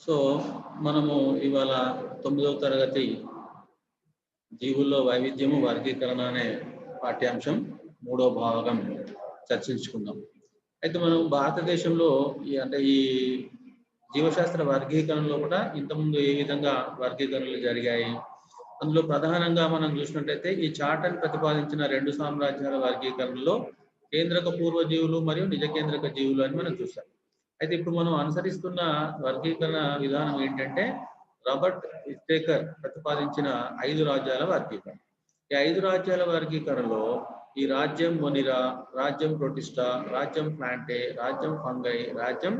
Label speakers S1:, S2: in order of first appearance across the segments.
S1: So మనము ఇవాళ తొమ్మిదవ తరగతి జీవుల్లో వైవిధ్యము వర్గీకరణ అనే పాఠ్యాంశం మూడో భాగం చర్చించుకుందాం. అయితే మనం భారతదేశంలో ఈ అంటే ఈ జీవశాస్త్ర వర్గీకరణలో కూడా ఇంతకుముందు ఏ విధంగా వర్గీకరణలు జరిగాయి? అందులో ప్రధానంగా మనం చూసినట్టయితే ఈ చార్టన్ ప్రతిపాదించిన రెండు సామ్రాజ్యాల వర్గీకరణలో కేంద్రక పూర్వ జీవులు మరియు నిజ కేంద్రక జీవులు అని మనం చూస్తాం అయితే ఇప్పుడు మనం అనుసరిస్తున్న వర్గీకరణ విధానం ఏంటంటే రాబర్ట్ ఇస్టేకర్ ప్రతిపాదించిన ఐదు రాజ్యాల వర్గీకరణ. ఈ ఐదు రాజ్యాల వర్గీకరణలో ఈ రాజ్యం మొనిరా రాజ్యం ప్రొటిస్టా రాజ్యం ప్లాంటే రాజ్యం ఫంగై రాజ్యం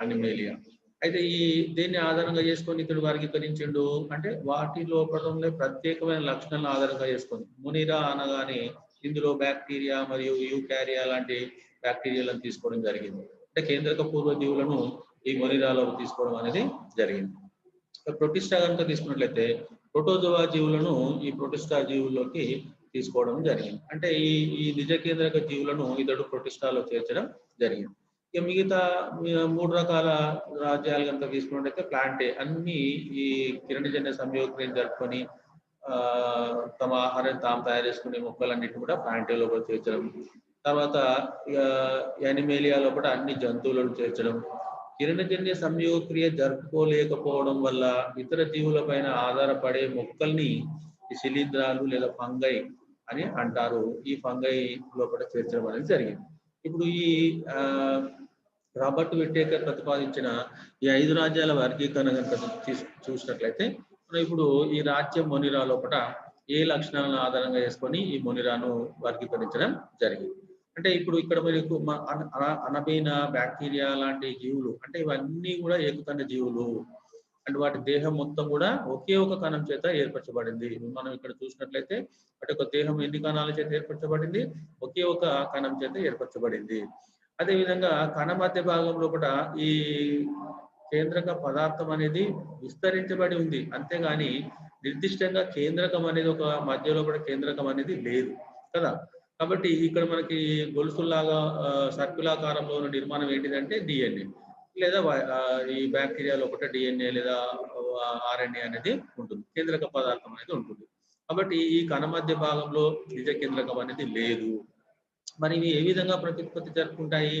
S1: అనిమేలియా. అయితే ఈ దీన్ని ఆధారంగా చేసుకొని ఇతడు వర్గీకరించిండు అంటే వాటి లోపల ప్రత్యేకమైన లక్షణాలను ఆధారంగా చేసుకుంది మునిరా అనగానే ఇందులో బ్యాక్టీరియా మరియు యూకారియా లాంటి బ్యాక్టీరియాలను తీసుకోవడం జరిగింది. అంటే కేంద్రక పూర్వ జీవులను ఈ మొనిరాలో తీసుకోవడం అనేది జరిగింది. ప్రొటిస్టా కనుక తీసుకున్నట్లయితే ప్రోటోజోవా జీవులను ఈ ప్రొటిస్టా జీవుల్లోకి తీసుకోవడం జరిగింది. అంటే ఈ ఈ నిజ కేంద్రక జీవులను ఇతడు ప్రొటిస్టాలో చేర్చడం జరిగింది. ఇక మిగతా మూడు రకాల రాజ్యాలు కనుక తీసుకున్నట్టయితే ప్లాంటే అన్ని ఈ కిరణజన్య సంయోగక్రియ జరుపుకొని ఆ తమ ఆహారాన్ని తాము తయారు చేసుకునే మొక్కలన్నింటినీ కూడా ప్లాంటే చేర్చడం తర్వాత ఇక కూడా అన్ని జంతువులను చేర్చడం. కిరణజన్య సంయోగక్రియ జరుపుకోలేకపోవడం వల్ల ఇతర జీవుల పైన ఆధారపడే మొక్కల్ని ఈ శిలీంధ్రాలు లేదా ఫంగై అని అంటారు. ఈ ఫంగై లోపల చేర్చడం అనేది జరిగింది. ఇప్పుడు ఈ రాబర్ట్ విట్టేకర్ ప్రతిపాదించిన ఈ ఐదు రాజ్యాల వర్గీకరణ కనుక చూసినట్లయితే మనం ఇప్పుడు ఈ రాజ్యం మొనిరా లోపల ఏ లక్షణాలను ఆధారంగా చేసుకొని ఈ మొనిరాను వర్గీకరించడం జరిగింది? అంటే ఇప్పుడు ఇక్కడ మనకు అనబైన బ్యాక్టీరియా లాంటి జీవులు అంటే ఇవన్నీ కూడా ఏకుతండ జీవులు. అంటే వాటి దేహం మొత్తం కూడా ఒకే ఒక కణం చేత ఏర్పరచబడింది. మనం ఇక్కడ చూసినట్లయితే వాటి యొక్క దేహం ఎన్ని కణాల చేత ఏర్పరచబడింది? ఒకే ఒక కణం చేత ఏర్పరచబడింది. అదేవిధంగా కణ మధ్య భాగంలో కూడా ఈ కేంద్రక పదార్థం అనేది విస్తరించబడి ఉంది. అంతేగాని నిర్దిష్టంగా కేంద్రకం అనేది ఒక మధ్యలో కూడా కేంద్రకం అనేది లేదు. కదా? కాబట్టి ఇక్కడ మనకి గొలుసుల్లాగా సర్కులాకారంలో ఉన్న నిర్మాణం ఏంటిదంటే డిఎన్ఏ లేదా ఈ బ్యాక్టీరియా ఒకటి డిఎన్ఏ లేదా ఆర్ఎన్ఏ అనేది ఉంటుంది. కేంద్రక పదార్థం అనేది ఉంటుంది. కాబట్టి ఈ కణ మధ్య భాగంలో నిజ కేంద్రకం అనేది లేదు. మరి ఇవి ఏ విధంగా ప్రత్యుత్పత్తి జరుపుకుంటాయి?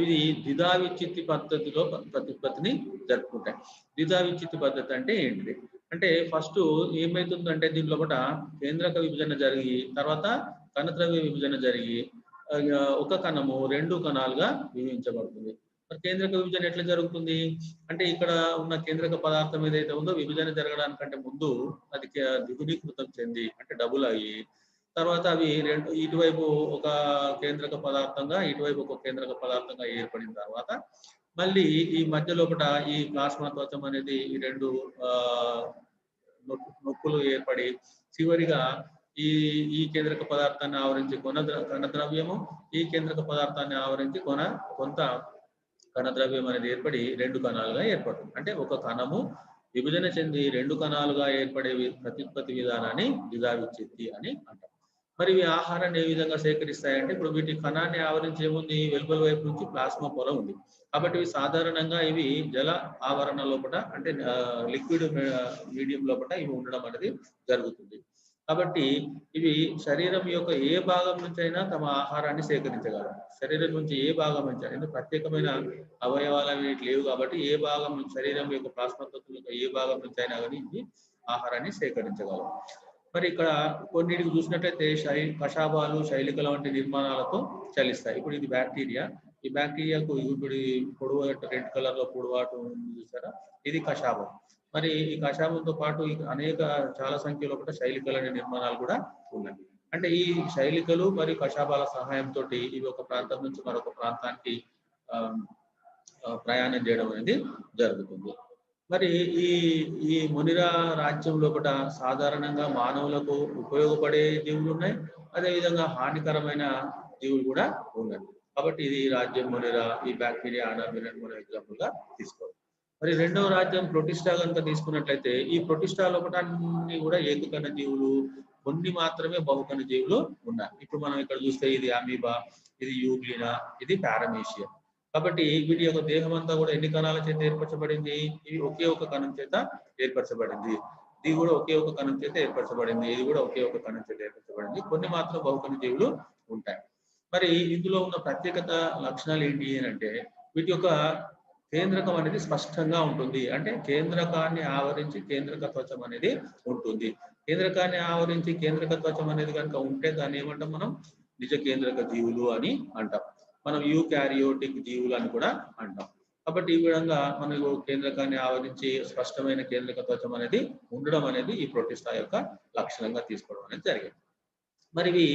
S1: ఇవి ద్విధా విచ్చిత్తి పద్ధతిలో ప్రత్యుత్పత్తిని జరుపుకుంటాయి. ద్విధా విచ్చిత్తి పద్ధతి అంటే ఏంటిది? అంటే ఫస్ట్ ఏమైతుందంటే దీని లోపల కేంద్రక విభజన జరిగి తర్వాత కణద్రవ్య విభజన జరిగి ఒక కణము రెండు కణాలుగా విభజించబడుతుంది. మరి కేంద్రక విభజన ఎట్లా జరుగుతుంది? అంటే ఇక్కడ ఉన్న కేంద్రక పదార్థం ఏదైతే ఉందో విభజన జరగడానికంటే ముందు అది ద్విగుణీకృతం చెంది అంటే డబుల్ అయ్యి తర్వాత అవి రెండు ఇటువైపు ఒక కేంద్రక పదార్థంగా ఇటువైపు ఒక కేంద్రక పదార్థంగా ఏర్పడిన తర్వాత మళ్ళీ ఈ మధ్య లోపల ఈ ప్లాస్మా త్వచం అనేది ఈ రెండు నొప్పులు ఏర్పడి చివరిగా ఈ ఈ కేంద్రక పదార్థాన్ని ఆవరించి కొన ద్రవ్యము ఈ కేంద్రక పదార్థాన్ని ఆవరించి కొన కొంత కణద్రవ్యం అనేది ఏర్పడి రెండు కణాలుగా ఏర్పడుతుంది. అంటే ఒక కణము విభజన చెంది రెండు కణాలుగా ఏర్పడే ప్రత్యుత్పత్తి విధానాన్ని విధావిచ్చింది అని అంటారు మరి ఇవి ఆహారాన్ని ఏ విధంగా సేకరిస్తాయంటే ఇప్పుడు వీటి కణాన్ని ఆవరించి ఏముంది వెలుపల వైపు నుంచి ప్లాస్మా పొర ఉంది. కాబట్టి ఇవి సాధారణంగా ఇవి జల ఆవరణ లోపల అంటే లిక్విడ్ మీడియం లోపల ఇవి ఉండడం అనేది జరుగుతుంది. కాబట్టి ఇవి శరీరం యొక్క ఏ భాగం నుంచైనా తమ ఆహారాన్ని సేకరించగలరు శరీరం నుంచి ఏ భాగం నుంచి? అయినా ప్రత్యేకమైన అవయవాలు అనేవి లేవు కాబట్టి ఏ భాగం శరీరం యొక్క ప్లాస్మతత్వం యొక్క ఏ భాగం నుంచి అయినా కానీ ఇవి ఆహారాన్ని సేకరించగలరు మరి ఇక్కడ కొన్నిటికి చూసినట్లయితే శై కషాపాలు శైలికల వంటి నిర్మాణాలతో చలిస్తాయి. ఇప్పుడు ఇది బ్యాక్టీరియా. ఈ బ్యాక్టీరియాకు ఇప్పుడు పొడవు రెడ్ కలర్లో పొడవాటు చూసారా? ఇది కషాబం మరి ఈ కషాబంతో పాటు అనేక చాలా సంఖ్యలో కూడా అనే నిర్మాణాలు కూడా ఉన్నాయి. అంటే ఈ శైలికలు మరియు కషాబాల సహాయంతో ఇవి ఒక ప్రాంతం నుంచి మరొక ప్రాంతానికి ప్రయాణం చేయడం అనేది జరుగుతుంది. మరి ఈ ఈ మునిరా రాజ్యం కూడా సాధారణంగా మానవులకు ఉపయోగపడే జీవులు ఉన్నాయి. అదేవిధంగా హానికరమైన జీవులు కూడా ఉన్నాయి. కాబట్టి ఇది రాజ్యం మునిరా ఈ బ్యాక్టీరియా అనామిరన్ మనం ఎగ్జాంపుల్గా తీసుకోవాలి. మరి రెండవ రాజ్యం ప్రొటిస్టా కనుక తీసుకున్నట్లయితే ఈ ప్రొటిస్టా లోపటాన్ని అన్ని కూడా ఏకకణ జీవులు కొన్ని మాత్రమే బహుకణ జీవులు ఉన్నాయి ఇప్పుడు మనం ఇక్కడ చూస్తే ఇది అమీబా ఇది యూగ్లినా ఇది పారమేషియా. కాబట్టి వీటి యొక్క దేహం అంతా కూడా ఎన్ని కణాల చేత ఏర్పరచబడింది? ఇవి ఒకే ఒక కణం చేత ఏర్పరచబడింది. ఇది కూడా ఒకే ఒక కణం చేత ఏర్పరచబడింది. ఇది కూడా ఒకే ఒక కణం చేత ఏర్పరచబడింది. కొన్ని మాత్రం బహుకణ జీవులు ఉంటాయి. మరి ఇందులో ఉన్న ప్రత్యేకత లక్షణాలు ఏంటి అని అంటే వీటి యొక్క కేంద్రకం అనేది స్పష్టంగా ఉంటుంది. అంటే కేంద్రకాన్ని ఆవరించి కేంద్రక త్వచం అనేది ఉంటుంది. కేంద్రకాన్ని ఆవరించి కేంద్రక త్వచం అనేది కనుక ఉంటే దాన్ని ఏమంటాం మనం? నిజ కేంద్రక జీవులు అని అంటాం. మనం యూ క్యారియోటిక్ జీవులు అని కూడా అంటాం. కాబట్టి ఈ విధంగా మనకు కేంద్రకాన్ని ఆవరించి స్పష్టమైన కేంద్రక త్వచం అనేది ఉండడం అనేది ఈ ప్రోటిస్టా యొక్క లక్షణంగా తీసుకోవడం అనేది జరిగింది. మరి ఇవి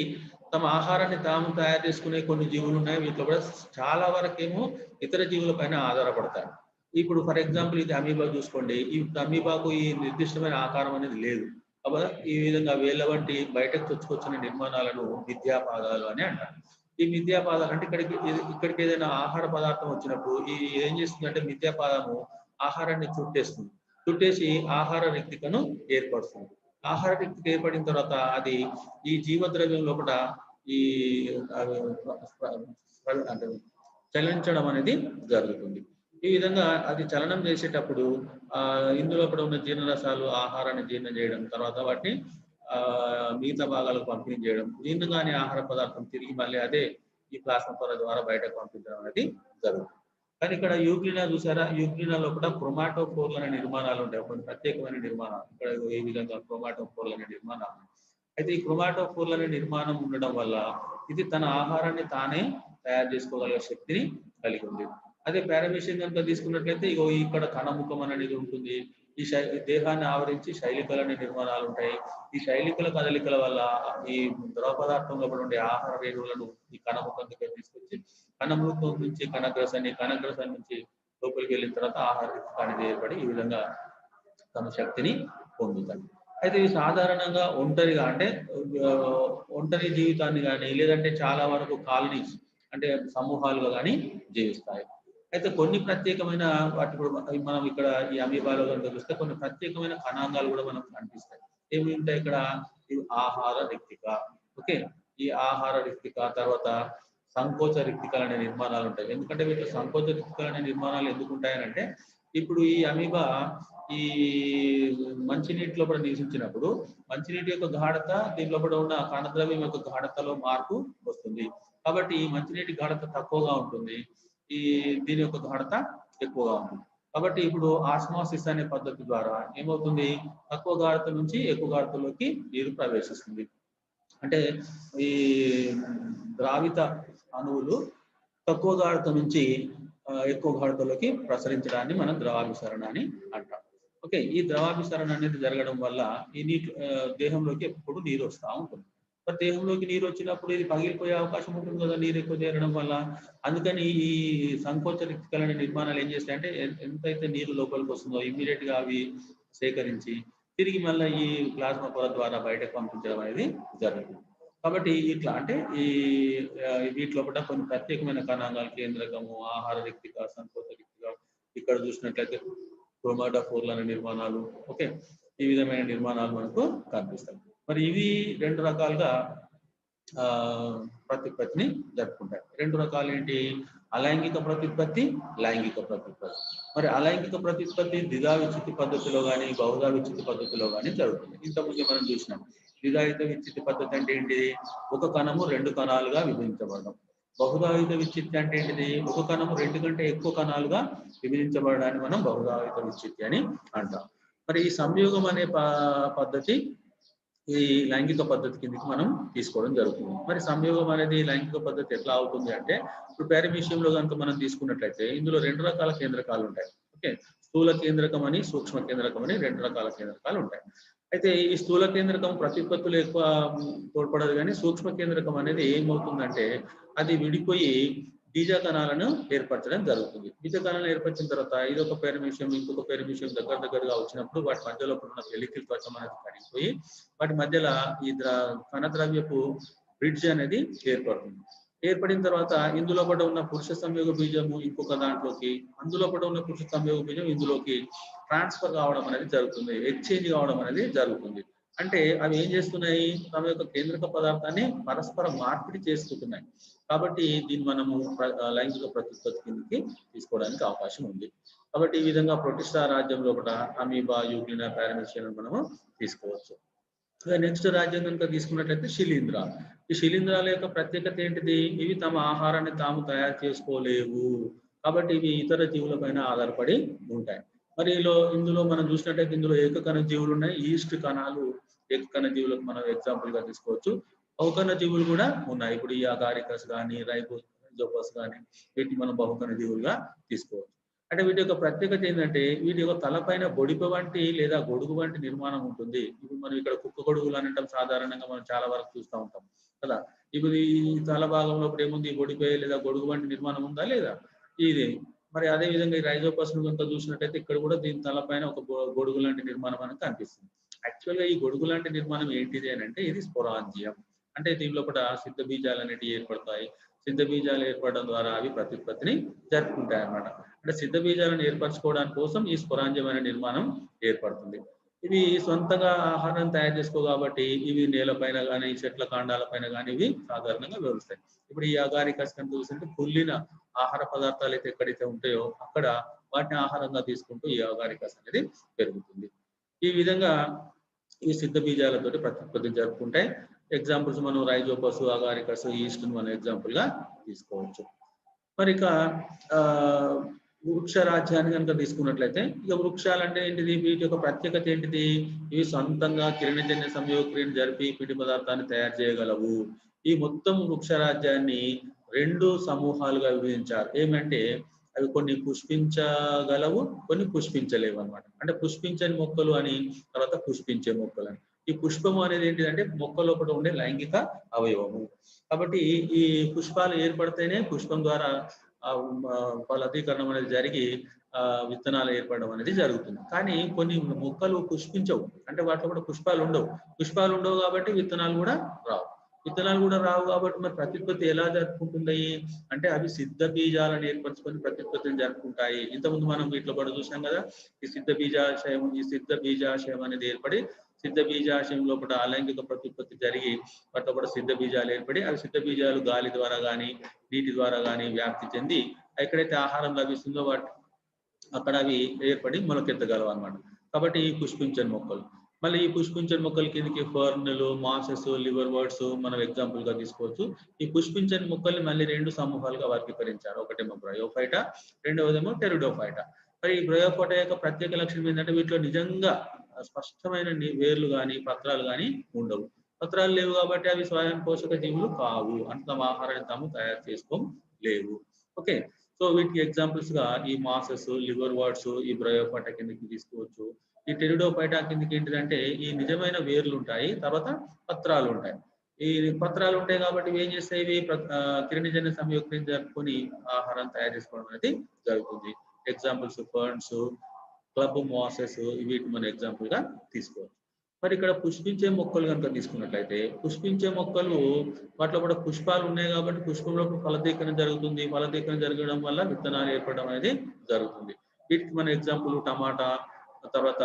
S1: తమ ఆహారాన్ని తాము తయారు చేసుకునే కొన్ని జీవులు ఉన్నాయి. వీటిలో కూడా చాలా వరకేమో ఇతర జీవుల పైన ఆధారపడతాయి ఇప్పుడు ఫర్ ఎగ్జాంపుల్ ఇది అమీబా చూసుకోండి. ఈ అమీబాకు ఈ నిర్దిష్టమైన ఆకారం అనేది లేదు. కాబట్టి ఈ విధంగా వేళ్ళ వంటి బయటకు తెచ్చుకొచ్చిన నిర్మాణాలను విద్యాపాదాలు అని అంటారు. ఈ మిథ్యాపాదాలు అంటే ఇక్కడికి ఇక్కడికి ఏదైనా ఆహార పదార్థం వచ్చినప్పుడు ఈ ఏం చేస్తుందంటే మిథ్యాపాదము ఆహారాన్ని చుట్టేస్తుంది. చుట్టేసి ఆహార రిక్తికను ఏర్పడుతుంది ఆహార శక్తి ఏర్పడిన తర్వాత అది ఈ జీవద్రవ్యం లోపల ఈ అంటే చలించడం అనేది జరుగుతుంది. ఈ విధంగా అది చలనం చేసేటప్పుడు ఆ ఇందులో ఉన్న జీర్ణరసాలు ఆహారాన్ని జీర్ణం చేయడం తర్వాత వాటిని ఆ మిగతా భాగాలకు పంపిణీ చేయడం జీర్ణంగానే ఆహార పదార్థం తిరిగి మళ్ళీ అదే ఈ ప్లాస్మా పొర ద్వారా బయటకు పంపించడం అనేది జరుగుతుంది. కానీ ఇక్కడ యూగ్లినా చూసారా? యూక్లినాలో కూడా క్రొమాటోఫోర్లు అనే నిర్మాణాలు ఉంటాయి. కొన్ని ప్రత్యేకమైన నిర్మాణాలు ఇక్కడ ఏ విధంగా క్రొమాటోఫోర్లు అనే నిర్మాణాలు అయితే ఈ క్రొమాటోఫోర్లు అనే నిర్మాణం ఉండడం వల్ల ఇది తన ఆహారాన్ని తానే తయారు చేసుకోగలిగే శక్తిని కలిగి ఉంది. అదే పారామిషన్ కనుక తీసుకున్నట్లయితే ఇగో ఇక్కడ కణముఖం అనేది ఉంటుంది. ఈ శై దేహాన్ని ఆవరించి శైలికలు అనే నిర్మాణాలు ఉంటాయి ఈ శైలికల కదలికల వల్ల ఈ ద్రవ పదార్థం లోపల ఉండే ఆహార రేణువులను ఈ కణముఖం దగ్గర తీసుకొచ్చి కణముఖం నుంచి కణగ్రసాన్ని కణగ్రసం నుంచి లోపలికి వెళ్ళిన తర్వాత ఆహార రిక్తిక ఏర్పడి ఈ విధంగా తమ శక్తిని పొందుతాయి. అయితే ఇవి సాధారణంగా ఒంటరిగా అంటే ఒంటరి జీవితాన్ని కానీ లేదంటే చాలా వరకు కాలనీస్ అంటే సమూహాలుగా కానీ జీవిస్తాయి అయితే కొన్ని ప్రత్యేకమైన వాటి మనం ఇక్కడ ఈ అమీబాలో కనుక చూస్తే కొన్ని ప్రత్యేకమైన కణాంగాలు కూడా మనకు కనిపిస్తాయి. ఏమి ఉంటాయి ఇక్కడ? ఇవి ఆహార రిక్తిక. ఓకే? ఈ ఆహార రిక్తిక తర్వాత సంకోచ రిక్తికలు అనే నిర్మాణాలు ఉంటాయి. ఎందుకంటే వీటిలో సంకోచ రిక్తికలు అనే నిర్మాణాలు ఎందుకు ఉంటాయనంటే ఇప్పుడు ఈ అమీబా ఈ మంచినీటిలో కూడా నివసించినప్పుడు మంచినీటి యొక్క గాఢత దీని లోపల ఉన్న కణద్రవ్యం యొక్క గాఢతలో మార్పు వస్తుంది. కాబట్టి ఈ మంచినీటి గాఢత తక్కువగా ఉంటుంది. ఈ దీని యొక్క గాఢత ఎక్కువగా ఉంటుంది కాబట్టి ఇప్పుడు ఆస్మాసిస్ అనే పద్ధతి ద్వారా ఏమవుతుంది? తక్కువ గాఢత నుంచి ఎక్కువ గాఢతలోకి నీరు ప్రవేశిస్తుంది. అంటే ఈ ద్రావిత అణువులు తక్కువ గాఢత నుంచి ఎక్కువ గాఢతలోకి ప్రసరించడాన్ని మనం ద్రవాభిసరణ అని అంటాం. ఓకే ఈ ద్రవాభిసరణ అనేది జరగడం వల్ల ఈ నీటి దేహంలోకి ఎప్పుడు నీరు వస్తూ ఉంటుంది. మరి దేహంలోకి నీరు వచ్చినప్పుడు ఇది పగిలిపోయే అవకాశం ఉంటుంది కదా నీరు ఎక్కువ చేరడం వల్ల. అందుకని ఈ సంకోచ రిక్తికలైన నిర్మాణాలు ఏం చేస్తాయంటే అంటే ఎంతైతే నీరు లోపలికి వస్తుందో ఇమ్మీడియట్గా అవి సేకరించి తిరిగి మళ్ళీ ఈ ప్లాస్మా పొర ద్వారా బయటకు పంపించడం అనేది జరుగుతుంది. కాబట్టి ఇట్లా అంటే ఈ వీటిలో కూడా కొన్ని ప్రత్యేకమైన కణాంగాలు కేంద్రకము ఆహార రిక్తిక సంకోచ రిక్తిక ఇక్కడ చూసినట్లయితే క్రోమాటోఫోర్లు అనే నిర్మాణాలు ఓకే? ఈ విధమైన నిర్మాణాలు మనకు కనిపిస్తాయి. మరి ఇవి రెండు రకాలుగా ఆ జరుపుకుంటాయి. రెండు రకాలు ఏంటి? అలైంగిక ప్రతిపత్తి లైంగిక ప్రతిపత్తి. మరి అలైంగిక ప్రతిపత్తి ద్విధా విచ్ఛితి పద్ధతిలో కానీ బహుధా విచ్ఛితి పద్ధతిలో కానీ జరుగుతుంది. ఇంతకుముందు మనం చూసినాం. ద్విధాయుత విచ్ఛితి పద్ధతి అంటే ఏంటిది ఒక కణము రెండు కణాలుగా విభజించబడడం. బహుధాయుత విచ్ఛిత్తి అంటే ఏంటిది? ఒక కణము రెండు కంటే ఎక్కువ కణాలుగా విభజించబడడాన్ని మనం బహుధాయుత విచ్ఛిత్తి అని అంటాం. మరి ఈ సంయోగం అనే ప- పద్ధతి ఈ లైంగిక పద్ధతి కిందకి మనం తీసుకోవడం జరుగుతుంది. మరి సంయోగం అనేది లైంగిక పద్ధతి ఎట్లా అవుతుంది అంటే ఇప్పుడు పారిమీషియంలో కనుక మనం తీసుకున్నట్లయితే ఇందులో రెండు రకాల కేంద్రకాలు ఉంటాయి. ఓకే? స్థూల కేంద్రకం అని సూక్ష్మ కేంద్రకం అని రెండు రకాల కేంద్రకాలు ఉంటాయి. అయితే ఈ స్థూల కేంద్రకం ప్రతిపత్తులు ఎక్కువ తోడ్పడదు కానీ సూక్ష్మ కేంద్రకం అనేది ఏమవుతుందంటే అది విడిపోయి బీజ కణాలను ఏర్పరచడం జరుగుతుంది. బీజ కణాలను ఏర్పరిచిన తర్వాత ఇది ఒక పేరమిషయం ఇంకొక పేరమిషయం దగ్గర దగ్గరగా వచ్చినప్పుడు వాటి మధ్యలో ఉన్న పెలికిల్ త్వచం అనేది కరిగిపోయి వాటి మధ్యలో ఈ ద్ర కణద్రవ్యపు బ్రిడ్జ్ అనేది ఏర్పడుతుంది. ఏర్పడిన తర్వాత ఇందులో పడ ఉన్న పురుష సంయోగ బీజము ఇంకొక దాంట్లోకి అందులో పడ ఉన్న పురుష సంయోగ బీజం ఇందులోకి ట్రాన్స్ఫర్ కావడం అనేది జరుగుతుంది. ఎక్స్చేంజ్ కావడం అనేది జరుగుతుంది. అంటే అవి ఏం చేస్తున్నాయి? తమ యొక్క కేంద్రక పదార్థాన్ని పరస్పర మార్పిడి చేసుకుంటున్నాయి. కాబట్టి దీన్ని మనము లైంగిక ప్రత్యుత్పత్తి కిందకి తీసుకోవడానికి అవకాశం ఉంది. కాబట్టి ఈ విధంగా ప్రొటిస్టా రాజ్యంలో కూడా అమీబా యూక్లినా పారామిషియన్ మనము తీసుకోవచ్చు. నెక్స్ట్ రాజ్యం కనుక తీసుకున్నట్లయితే శిలీంధ్ర. ఈ శిలీంధ్రాల యొక్క ప్రత్యేకత ఏంటిది? ఇవి తమ ఆహారాన్ని తాము తయారు చేసుకోలేవు. కాబట్టి ఇవి ఇతర జీవుల పైన ఆధారపడి ఉంటాయి. మరి ఇందులో మనం చూసినట్టయితే ఇందులో ఏకకణ జీవులు ఉన్నాయి. ఈస్ట్ కణాలు ఏకకణ జీవులకు మనం ఎగ్జాంపుల్గా తీసుకోవచ్చు. బహుకర్ణ జీవులు కూడా ఉన్నాయి. ఇప్పుడు ఈ అగారికస్ కానీ రైబోజోపస్ కానీ వీటిని మనం బహుకర్ణ జీవులుగా తీసుకోవచ్చు. అంటే వీటి యొక్క ప్రత్యేకత ఏంటంటే వీటి యొక్క తలపైన బొడిప వంటి లేదా గొడుగు వంటి నిర్మాణం ఉంటుంది. ఇప్పుడు మనం ఇక్కడ కుక్క గొడుగులు అని అంటాం. సాధారణంగా మనం చాలా వరకు చూస్తూ ఉంటాం. కదా? ఇప్పుడు ఈ తల భాగంలో ఇప్పుడు ఏముంది? బొడిపై లేదా గొడుగు వంటి నిర్మాణం ఉందా? లేదా? ఇది. మరి అదే విధంగా ఈ రైజోపస్ కనుక చూసినట్టయితే ఇక్కడ కూడా దీని తలపైన ఒక గొడుగు లాంటి నిర్మాణం అనేది కనిపిస్తుంది. యాక్చువల్గా ఈ గొడుగు లాంటి నిర్మాణం ఏంటిది అని అంటే ఇది స్పొరాంజియం అంటే దీనిలో కూడా సిద్ధ బీజాలు అనేటివి ఏర్పడతాయి. సిద్ధ బీజాలు ఏర్పడడం ద్వారా అవి ప్రత్యుత్పత్తిని జరుపుకుంటాయి అన్నమాట. అంటే సిద్ధ బీజాలను ఏర్పరచుకోవడానికి కోసం ఈ స్పొరాంజియం అనే నిర్మాణం ఏర్పడుతుంది. ఇవి సొంతంగా ఆహారం తయారు చేసుకో కాబట్టి ఇవి నేలపైన కానీ చెట్ల కాండాల పైన కానీ ఇవి సాధారణంగా వ్యవస్థాయి ఇప్పుడు ఈ అగారికస్ కనుక చూస్తుంటే పుల్లిన ఆహార పదార్థాలు అయితే ఎక్కడైతే ఉంటాయో అక్కడ వాటిని ఆహారంగా తీసుకుంటూ ఈ అగారికస్ అనేది పెరుగుతుంది. ఈ విధంగా ఈ సిద్ధ బీజాలతోటి ప్రత్యుత్పత్తి జరుపుకుంటాయి. ఎగ్జాంపుల్స్ మనం రైజోపస్ అగారికస్ ఈస్ట్ మనం ఎగ్జాంపుల్గా తీసుకోవచ్చు. మరి ఇక ఆ వృక్ష రాజ్యాన్ని కనుక తీసుకున్నట్లయితే ఇక వృక్షాలు అంటే ఏంటిది? వీటి యొక్క ప్రత్యేకత ఏంటిది? ఇవి సొంతంగా కిరణజన్య సంయోగక్రియను జరిపి పిండి పదార్థాన్ని తయారు చేయగలవు. ఈ మొత్తం వృక్ష రాజ్యాన్ని రెండు సమూహాలుగా విభజించారు. ఏమంటే అవి కొన్ని పుష్పించగలవు కొన్ని పుష్పించలేవు అన్నమాట అంటే పుష్పించని మొక్కలు అని తర్వాత పుష్పించే మొక్కలు అని ఈ పుష్పము అనేది ఏంటిదంటే మొక్క లోపల ఉండే లైంగిక అవయవము. కాబట్టి ఈ పుష్పాలు ఏర్పడితేనే పుష్పం ద్వారా ఫలదీకరణం అనేది జరిగి విత్తనాలు ఏర్పడడం అనేది జరుగుతుంది. కానీ కొన్ని మొక్కలు పుష్పించవు. అంటే వాటిలో కూడా పుష్పాలు ఉండవు. పుష్పాలు ఉండవు కాబట్టి విత్తనాలు కూడా రావు. విత్తనాలు కూడా రావు కాబట్టి మరి ప్రత్యుత్పత్తి ఎలా జరుపుకుంటున్నాయి? అంటే అవి సిద్ధ బీజాలను ఏర్పరచుకొని ప్రత్యుత్పత్తిని జరుపుకుంటాయి. ఇంతకుముందు మనం వీటిలో కూడా చూసాం కదా ఈ సిద్ధ బీజాశయం ఈ సిద్ధ బీజాశయం అనేది ఏర్పడి సిద్ధ బీజాశయం లోపల అలైంగిక ప్రత్యుత్పత్తి జరిగి వాటిలో కూడా సిద్ధ బీజాలు ఏర్పడి అవి సిద్ధ బీజాలు గాలి ద్వారా కానీ నీటి ద్వారా కానీ వ్యాప్తి చెంది ఎక్కడైతే ఆహారం లభిస్తుందో వాటి అక్కడ అవి ఏర్పడి మొలకెత్తగలవు అనమాట కాబట్టి ఈ పుష్పించని మొక్కలు. మళ్ళీ ఈ పుష్పించని మొక్కల కిందకి ఫర్న్లు మాసెస్ లివర్ వర్డ్స్ మనం ఎగ్జాంపుల్గా తీసుకోవచ్చు. ఈ పుష్పించని మొక్కల్ని మళ్ళీ రెండు సమూహాలుగా వర్గీకరించారు. ఒకటేమో బ్రయోఫైట రెండవదేమో టెరిడోఫైట మరి ఈ బ్రయోఫైటా యొక్క ప్రత్యేక లక్షణం ఏంటంటే వీటిలో నిజంగా స్పష్టమైన వేర్లు కానీ పత్రాలు కానీ ఉండవు. పత్రాలు లేవు కాబట్టి అవి స్వయం పోషక జీవులు కావు. అంత తమ ఆహారాన్ని తాము తయారు చేసుకోం లేవు. ఓకే. సో వీటికి ఎగ్జాంపుల్స్గా ఈ మాసెస్ లివర్ వార్డ్స్ ఈ బ్రయోపాట కిందకి తీసుకోవచ్చు. ఈ టెరిడోపైట కిందకి ఏంటిదంటే ఈ నిజమైన వేర్లు ఉంటాయి తర్వాత పత్రాలు ఉంటాయి. ఈ పత్రాలు ఉంటాయి కాబట్టి ఏం చేస్తాయి? ఇవి కిరణజన్య సంయుక్తం జరుపుకొని ఆహారం తయారు చేసుకోవడం అనేది జరుగుతుంది. ఎగ్జాంపుల్స్ ఫర్న్స్ క్లబ్ మాసెస్ వీటి మనం ఎగ్జాంపుల్గా తీసుకోవచ్చు. మరి ఇక్కడ పుష్పించే మొక్కలు కనుక తీసుకున్నట్లయితే పుష్పించే మొక్కలు వాటిలో కూడా పుష్పాలు ఉన్నాయి కాబట్టి పుష్పంలో ఫలదీకరణ జరుగుతుంది. ఫలదీకరణ జరగడం వల్ల విత్తనాలు ఏర్పడడం అనేది జరుగుతుంది. వీటికి మన ఎగ్జాంపుల్ టమాటా తర్వాత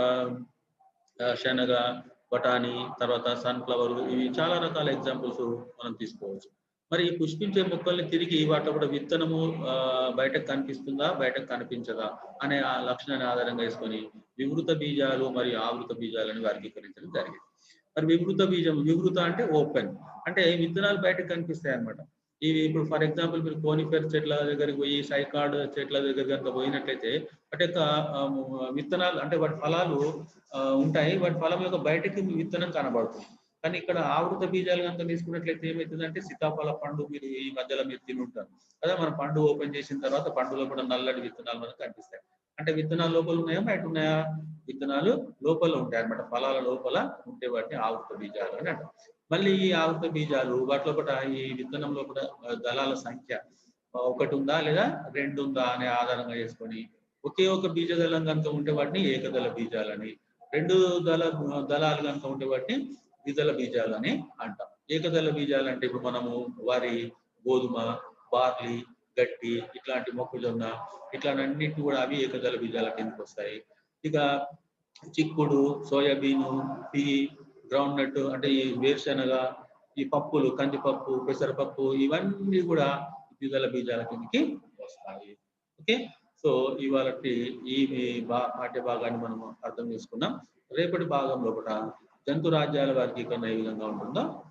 S1: శనగ బఠానీ తర్వాత సన్ఫ్లవర్ ఇవి చాలా రకాల ఎగ్జాంపుల్స్ మనం తీసుకోవచ్చు. మరి ఈ పుష్పించే మొక్కల్ని తిరిగి వాటిలో కూడా విత్తనము బయటకు కనిపిస్తుందా బయటకు కనిపించదా అనే ఆ లక్షణాన్ని ఆధారంగా వేసుకొని వివృత బీజాలు మరియు ఆవృత బీజాలను వర్గీకరించడం జరిగింది. మరి వివృత బీజం వివృత అంటే ఓపెన్. అంటే విత్తనాలు బయటకు కనిపిస్తాయి అన్నమాట. ఇవి ఇప్పుడు ఫర్ ఎగ్జాంపుల్ మీరు కోనిఫెర్ చెట్ల దగ్గరికి పోయి సైకాడ్ చెట్ల దగ్గర కనుక పోయినట్లయితే వాటి యొక్క విత్తనాలు అంటే వాటి ఫలాలు ఉంటాయి. వాటి ఫలం యొక్క బయటకి విత్తనం కనబడుతుంది. కానీ ఇక్కడ ఆవృత బీజాలు కనుక తీసుకున్నట్లయితే ఏమవుతుందంటే సీతాఫల పండు మీరు ఈ మధ్యలో మీరు తిని ఉంటారు కదా మన పండు ఓపెన్ చేసిన తర్వాత పండులో కూడా నల్లటి విత్తనాలు మనకు కనిపిస్తాయి. అంటే విత్తనాలు లోపల ఉన్నాయా? బయట ఉన్నాయా? విత్తనాలు లోపల ఉంటాయి అన్నమాట. ఫలాల లోపల ఉంటే వాటిని ఆవృత బీజాలు అని అంటారు. మళ్ళీ ఈ ఆవృత బీజాలు వాటిలో కూడా ఈ విత్తనం లోపల దళాల సంఖ్య ఒకటి ఉందా లేదా? రెండు ఉందా అనే ఆధారంగా చేసుకొని ఒకే ఒక బీజదళం కనుక ఉంటే వాటిని ఏకదళ బీజాలని రెండు దళ దళాలు కనుక ఉంటే వాటిని ద్విదళ బీజాలు అని అంటాం. ఏకదళ బీజాలు అంటే ఇప్పుడు మనము వరి గోధుమ బార్లీ గట్టి ఇట్లాంటి మొక్కజొన్న ఇట్లాంటి కూడా అవి ఏకదళ బీజాల కిందకి వస్తాయి. ఇక చిక్కుడు సోయాబీను పీ గ్రౌండ్ నట్ అంటే ఈ వేరుశనగ ఈ పప్పులు కందిపప్పు పెసరపప్పు ఇవన్నీ కూడా ద్విదళ బీజాల కిందకి వస్తాయి. ఓకే? సో ఇవాళ ఈ పాఠ్య భాగాన్ని మనం అర్థం చేసుకున్నాం రేపటి భాగంలో కూడా జంతు రాజ్యాల వర్గీకరణ ఏ విధంగా ఉంటుందో చూద్దాం